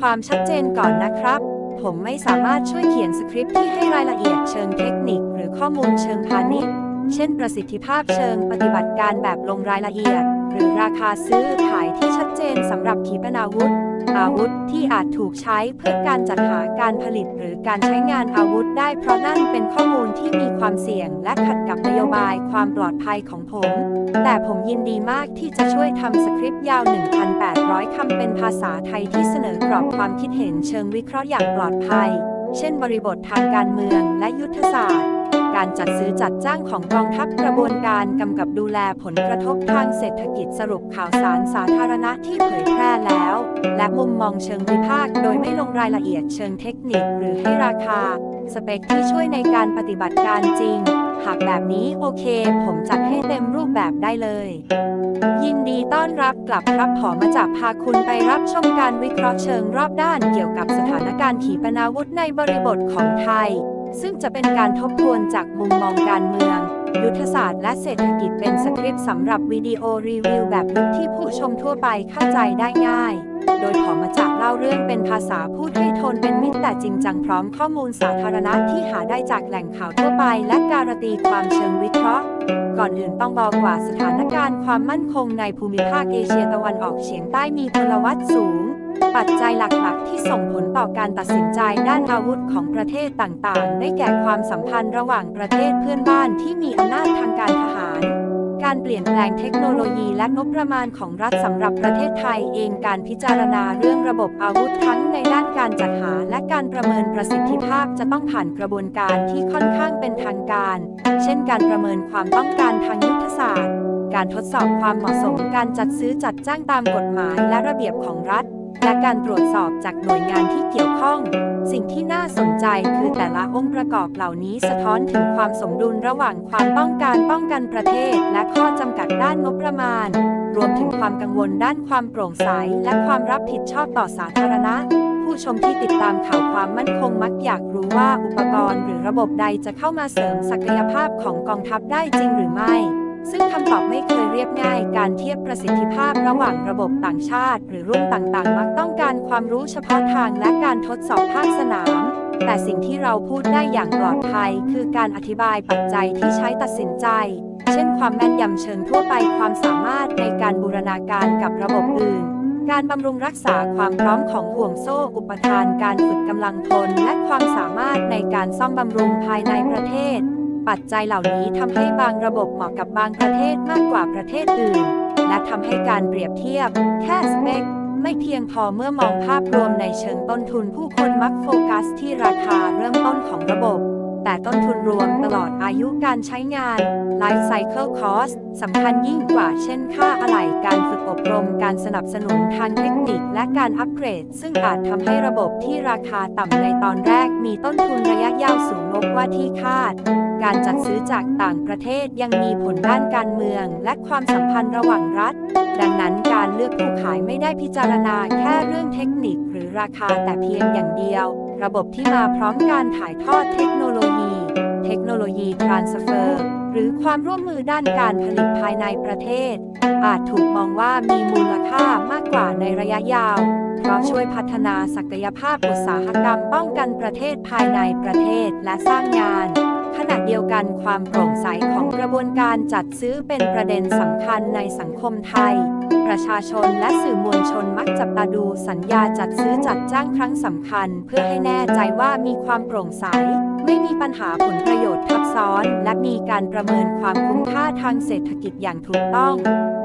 ความชัดเจนก่อนนะครับ ผมไม่สามารถช่วยเขียนสคริปต์ที่ให้รายละเอียดเชิงเทคนิค หรือข้อมูลเชิงพาณิชย์ เช่น ประสิทธิภาพเชิงปฏิบัติการแบบลงรายละเอียด หรือราคาซื้อขายที่ชัดเจนสำหรับขีปนาวุธ อาวุธที่อาจถูกใช้เพื่อการจัดหาการผลิต การใช้งานอาวุธได้เพราะนั่นเป็นข้อมูลที่มีความเสี่ยง และขัดกับนโยบายความปลอดภัยของผม แต่ผมยินดีมากที่จะช่วยทำสคริปต์ยาว 1,800 คำเป็นภาษาไทยที่เสนอกรอบความคิดเห็นเชิงวิเคราะห์อย่างปลอดภัย เช่นบริบททางการเมืองและยุทธศาสตร์ การจัดซื้อจัดจ้างของกองทัพกระบวนการกำกับดูแลผลกระทบทางเศรษฐกิจสรุปข่าวสารสาธารณะที่เผยแพร่แล้ว และมุมมองเชิงวิพากษ์โดยไม่ลงรายละเอียดเชิงเทคนิคหรือให้ราคา สเปคที่ช่วยในการปฏิบัติการจริง หากแบบนี้โอเค ผมจัดให้เต็มรูปแบบได้เลย ยินดีต้อนรับกลับครับขอมาจากพาคุณไปรับชมการวิเคราะห์เชิงรอบด้านเกี่ยวกับสถานการณ์ขีปนาวุธในบริบทของไทย ซึ่งจะเป็นการทบทวนจากมุมมองการเมือง ยุทธศาสตร์และเศรษฐกิจเป็นสคริปต์สำหรับวิดีโอรีวิวแบบลึกที่ผู้ชมทั่วไปเข้าใจได้ง่าย โดยขอมาจากเล่าเรื่องเป็นภาษาพูดให้โทนเป็นมิตรแต่จริงจังพร้อมข้อมูลสาธารณะที่หาได้จากแหล่งข่าวทั่วไป และการันตีความเชิงวิเคราะห์ ก่อนอื่นต้องบอกว่าสถานการณ์ความมั่นคงในภูมิภาคเอเชียตะวันออกเฉียงใต้มีพลวัตสูง ปัจจัยหลักๆ ที่ส่งผลต่อการตัดสินใจด้านอาวุธของประเทศต่างๆ ได้แก่ความสัมพันธ์ระหว่างประเทศเพื่อนบ้านที่มีอำนาจทางการทหาร การเปลี่ยนแปลงเทคโนโลยีและงบประมาณของรัฐสำหรับประเทศไทยเองการพิจารณาเรื่องระบบอาวุธทั้งในด้านการจัดหาและการประเมินประสิทธิภาพจะต้องผ่านกระบวนการที่ค่อนข้างเป็นทางการ เช่น การประเมินความต้องการทางยุทธศาสตร์ การทดสอบความเหมาะสม การจัดซื้อจัดจ้างตามกฎหมายและระเบียบของรัฐ และการตรวจสอบจากหน่วยงานที่เกี่ยวข้อง สิ่งที่น่าสนใจคือแต่ละองค์ประกอบเหล่านี้สะท้อนถึงความสมดุลระหว่างความต้องการป้องกันประเทศ และข้อจำกัดด้านงบประมาณ รวมถึงความกังวลด้านความโปร่งใส และความรับผิดชอบต่อสาธารณะ ผู้ชมที่ติดตามข่าวความมั่นคงมักอยากรู้ว่าอุปกรณ์หรือระบบใดจะเข้ามาเสริมศักยภาพของกองทัพได้จริงหรือไม่ ซึ่งคำตอบไม่เคยเรียบง่าย การเทียบประสิทธิภาพระหว่างระบบต่างชาติ หรือรุ่นต่างๆ มักต้องการความรู้เฉพาะทางและการทดสอบภาคสนาม แต่สิ่งที่เราพูดได้อย่างปลอดภัย คือการอธิบายปัจจัยที่ใช้ตัดสินใจ เช่น ความแม่นยำเชิงทั่วไป ความสามารถในการบูรณาการกับระบบอื่นการบำรุงรักษาความพร้อมของห่วงโซ่อุปทาน การฝึกกำลังพล และความสามารถในการซ่อมบำรุงภายในประเทศ ปัจจัยเหล่านี้ทำให้บางระบบเหมาะกับบางประเทศมากกว่าประเทศอื่น และทำให้การเปรียบเทียบ แค่สเปค ไม่เพียงพอเมื่อมองภาพรวมในเชิงต้นทุนผู้คนมักโฟกัสที่ราคาเริ่มต้นของระบบ แต่ต้นทุนรวมตลอดอายุการใช้งาน Life Cycle Cost สำคัญยิ่งกว่าเช่นค่าอะไหล่การฝึกอบรมการสนับสนุนทางเทคนิคและการอัปเกรด ซึ่งอาจทำให้ระบบที่ราคาต่ำในตอนแรกมีต้นทุนระยะยาวสูงลบกว่าที่คาด การจัดซื้อจากต่างประเทศยังมีผลด้านการเมือง และความสัมพันธ์ระหว่างรัฐ ดังนั้นการเลือกผู้ขายไม่ได้พิจารณาแค่เรื่องเทคนิคหรือราคาแต่เพียงอย่างเดียว ระบบที่มาพร้อมการถ่ายทอดเทคโนโลยี เทคโนโลยี transfer หรือความร่วมมือด้านการผลิตภายในประเทศ อาจถูกมองว่ามีมูลค่ามากกว่าในระยะยาว เพราะช่วยพัฒนาศักยภาพอุตสาหกรรมป้องกันประเทศภายในประเทศและสร้างงานขณะเดียวกันความโปร่งใสของกระบวนการจัดซื้อเป็นประเด็นสำคัญในสังคมไทย ประชาชนและสื่อมวลชนมักจับตาดูสัญญาจัดซื้อจัดจ้างครั้งสำคัญ เพื่อให้แน่ใจว่ามีความโปร่งใส ไม่มีปัญหาผลประโยชน์ทับซ้อน และมีการประเมินความคุ้มค่าทางเศรษฐกิจอย่างถูกต้อง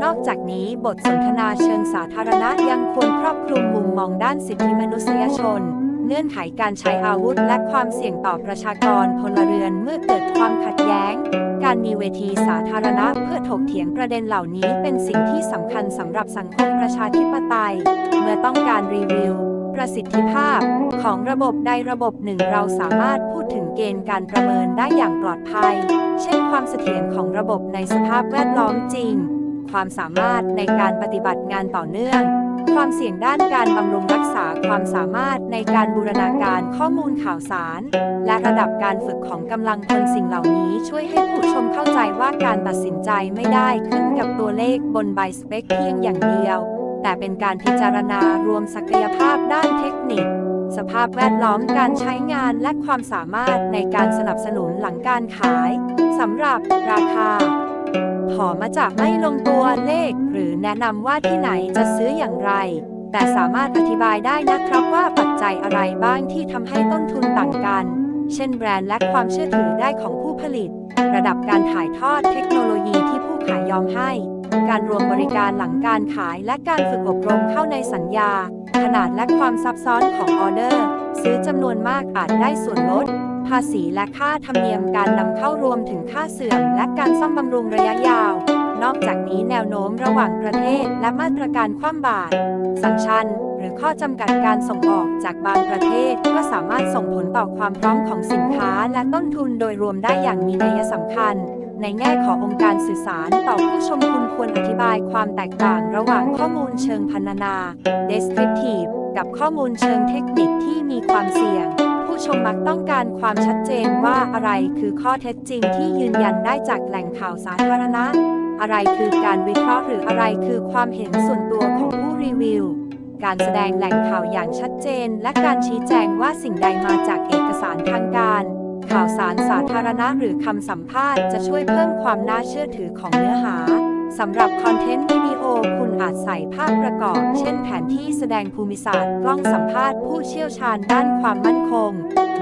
นอกจากนี้บทสนทนาเชิงสาธารณะยังควรครอบคลุมมุมมองด้านสิทธิมนุษยชน เงื่อนไขการใช้อาวุธ และความเสี่ยงต่อประชากรพลเรือนเมื่อเกิดความขัดแย้ง การมีเวทีสาธารณะเพื่อถกเถียงประเด็นเหล่านี้เป็นสิ่งที่สำคัญสำหรับสังคมประชาธิปไตย เมื่อต้องการรีวิว ประสิทธิภาพ ของระบบใดระบบหนึ่งเราสามารถพูดถึงเกณฑ์การประเมินได้อย่างปลอดภัย เช่นความเสถียรของระบบในสภาพแวดล้อมจริง ความสามารถในการปฏิบัติงานต่อเนื่อง ความเสี่ยงด้านการบำรุงรักษาความสามารถในการบูรณาการข้อมูลข่าวสาร และระดับการฝึกของกำลังพลสิ่งเหล่านี้ช่วยให้ผู้ชมเข้าใจว่าการตัดสินใจไม่ได้ขึ้นกับตัวเลขบนใบสเปคเพียงอย่างเดียว แต่เป็นการพิจารณารวมศักยภาพด้านเทคนิค สภาพแวดล้อมการใช้งานและความสามารถในการสนับสนุนหลังการขายสำหรับราคา อมาจากไม่ลงตัวเลข หรือแนะนำว่าที่ไหนจะซื้ออย่างไร แต่สามารถอธิบายได้นะครับว่าปัจจัยอะไรบ้างที่ทำให้ต้นทุนต่างกัน เช่นแบรนด์และความเชื่อถือได้ของผู้ผลิต ระดับการถ่ายทอดเทคโนโลยีที่ผู้ขายยอมให้ การรวมบริการหลังการขายและการฝึกอบรมเข้าในสัญญา ขนาดและความซับซ้อนของออเดอร์ ซื้อจำนวนมากอาจได้ส่วนลด ภาษีและค่าธรรมเนียมการนำเข้ารวมถึงค่าเสื่อมและการซ่อมบำรุงระยะยาว นอกจากนี้แนวโน้มระหว่างประเทศและมาตรการคว่ำบาตรสัญชัน หรือข้อจำกัดการส่งออกจากบางประเทศ ก็สามารถส่งผลต่อความพร้อมของสินค้าและต้นทุนโดยรวมได้อย่างมีนัยสำคัญในแง่ขององค์การสื่อสารต่อผู้ชมคุณควรอธิบายความแตกต่างระหว่างข้อมูลเชิงพรรณนา descriptive กับข้อมูลเชิงเทคนิคที่มีความเสี่ยง ผู้ชมมักต้องการความชัดเจนว่าอะไรคือข้อเท็จจริงที่ยืนยันได้จากแหล่งข่าวสาธารณะ อะไรคือการวิเคราะห์หรืออะไรคือความเห็นส่วนตัวของผู้รีวิว การแสดงแหล่งข่าวอย่างชัดเจน และการชี้แจงว่าสิ่งใดมาจากเอกสารทางการ ข่าวสารสาธารณะหรือคำสัมภาษณ์จะช่วยเพิ่มความน่าเชื่อถือของเนื้อหา สำหรับคอนเทนต์วิดีโอคุณอาจใส่ภาพประกอบ เช่นแผนที่แสดงภูมิศาสตร์ กล้องสัมภาษณ์ผู้เชี่ยวชาญด้านความมั่นคง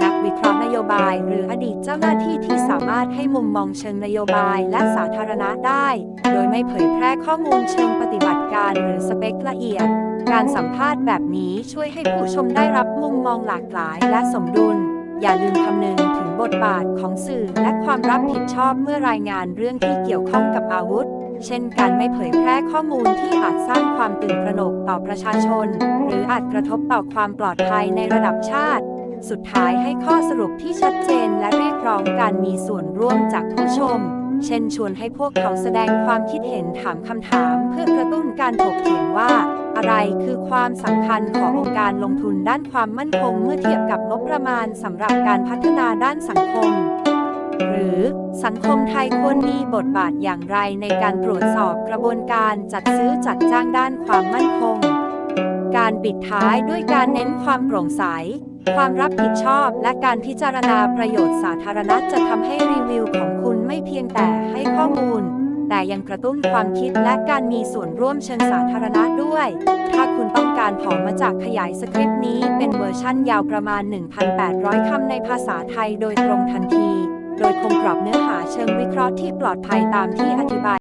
นักวิเคราะห์นโยบาย หรืออดีตเจ้าหน้าที่ที่สามารถให้มุมมองเชิงนโยบายและสาธารณะได้ โดยไม่เผยแพร่ข้อมูลเชิงปฏิบัติการหรือสเปคละเอียด การสัมภาษณ์แบบนี้ช่วยให้ผู้ชมได้รับมุมมองหลากหลายและสมดุล อย่าลืมคำนึงถึงบทบาทของสื่อและความรับผิดชอบเมื่อรายงานเรื่องที่เกี่ยวข้องกับอาวุธ เช่นการไม่เผยแพร่ข้อมูลที่อาจสร้างความตื่นตระหนกต่อประชาชน หรืออาจกระทบต่อความปลอดภัยในระดับชาติ สุดท้ายให้ข้อสรุปที่ชัดเจนและเรียกร้องการมีส่วนร่วมจากผู้ชม เช่นชวนให้พวกเขาแสดงความคิดเห็นถามคำถาม เพื่อกระตุ้นการถกเถียงว่า อะไรคือความสำคัญขององค์การลงทุนด้านความมั่นคงเมื่อเทียบกับงบประมาณสำหรับการพัฒนาด้านสังคม หรือสังคมไทยควรมีบทบาทอย่างไรในการตรวจสอบกระบวนการจัดซื้อจัดจ้างด้านความมั่นคง การปิดท้ายด้วยการเน้นความโปร่งใสความรับผิดชอบและการพิจารณาประโยชน์สาธารณะจะทำให้รีวิวของ ไม่เพียงแต่ให้ข้อมูล แต่ยังกระตุ้นความคิดและการมีส่วนร่วมเชิงสาธารณะด้วย ถ้าคุณต้องการผอมาจากขยายสคริปต์นี้เป็นเวอร์ชั่นยาวประมาณ 1,800 คำในภาษาไทยโดยตรงทันที โดยคงกรอบเนื้อหาเชิงวิเคราะห์ที่ปลอดภัยตามที่อธิบาย